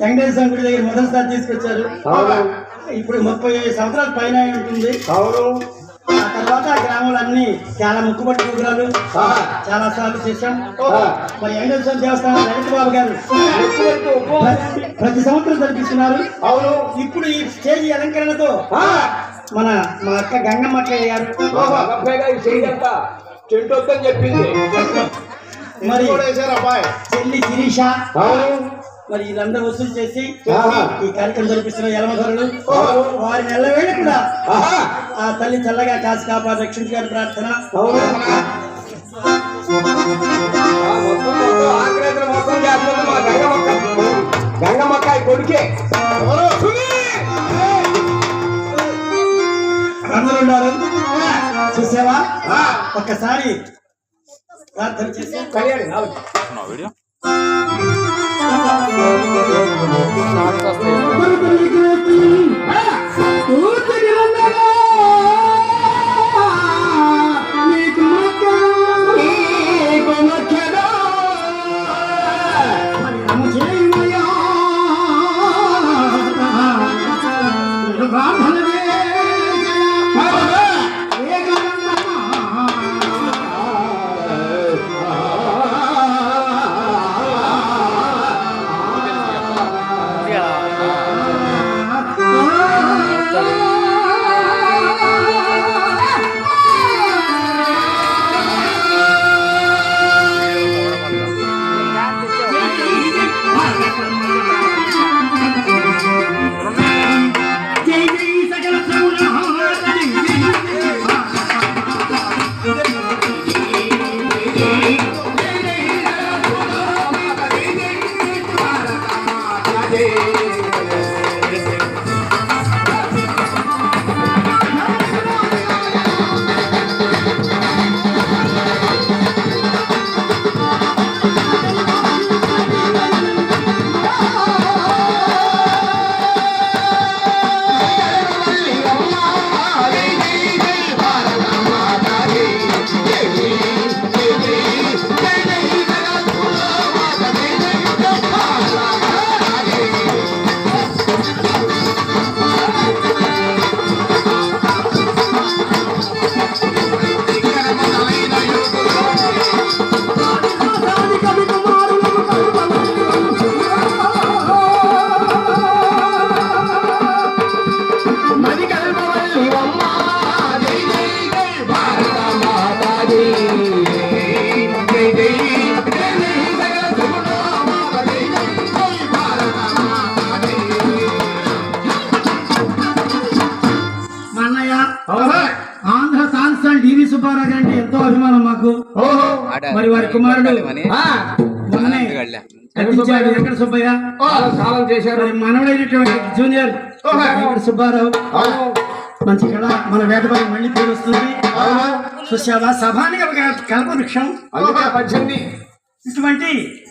వెంకటేశ్వర గుడి దగ్గర మొదటిసారి తీసుకొచ్చారు. ఇప్పుడు ముప్పై సంవత్సరాల పైన ఉంటుంది. అవును. ఆ తర్వాత ఆ గ్రామంలో అన్ని చాలా ముక్కుబడి ప్రోగ్రాలు ఆహా. చాలా సార్లు చేశాం. మరి వెంకటేశ్వర దేవస్థానం రవిత బాబు గారు ప్రతి- సంవత్సరం జరిపిస్తున్నారు. అవును. ఇప్పుడు ఈ స్టేజ్ అలంకరణతో. మన మా అక్క గంగమ్మ అక్క గారు చెప్పింది. మరి చెల్లి శిరీష. అవును. మరి ఇదంతా వసూలు చేసి. ఈ కార్యక్రమం జరిపిస్తున్న యలమధరులు. వారి నెలవేళ కూడా ఆహా. ఆ తల్లి చల్లగా కాసి కాపా రక్షించు గారి ప్రార్థన గంగమ్మక్క కొడుకే! అందరూ ఉన్నారు చూసావా ఒక్కసారి ప్రార్థన చేసి కళ్యాణి రావు. మా అంటే ఎంతో అభిమానం మాకు. మరి వారి కుమారుడు వెంకట సుబ్బయ్య. చేశారు. మనవడైనటువంటి జూనియర్ వెంకట సుబ్బారావు. మంచి కళ మన వేటపై మళ్ళీ పేరు వస్తుంది. చూసావా సభానిక కల్పవృక్షం పద్దెనిమిది. ఇటువంటి